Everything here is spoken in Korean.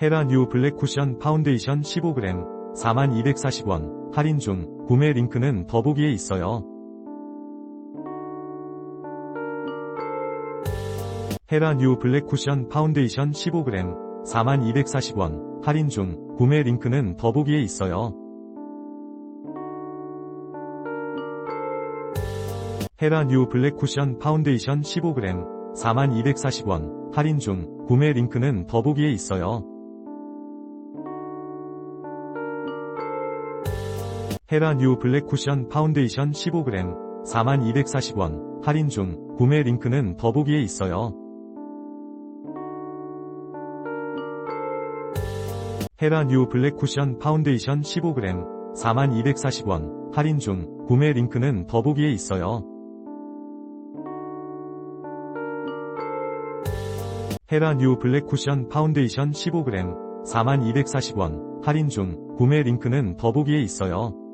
헤라 뉴 블랙 쿠션 파운데이션 15g 4240원 할인 중 구매 링크는 더보기에 있어요. 헤라 뉴 블랙 쿠션 파운데이션 15g 4240원 할인 중 구매 링크는 더보기에 있어요. 헤라 뉴 블랙 쿠션 파운데이션 15g 4240원 할인 중 구매 링크는 더보기에 있어요. 헤라 뉴 블랙 쿠션 파운데이션 15g 4240원 할인 중 구매 링크는 더보기에 있어요. 헤라 뉴 블랙 쿠션 파운데이션 15g 4240원 할인 중 구매 링크는 더보기에 있어요. 헤라 뉴 블랙 쿠션 파운데이션 15g 4240원 할인 중 구매 링크는 더보기에 있어요.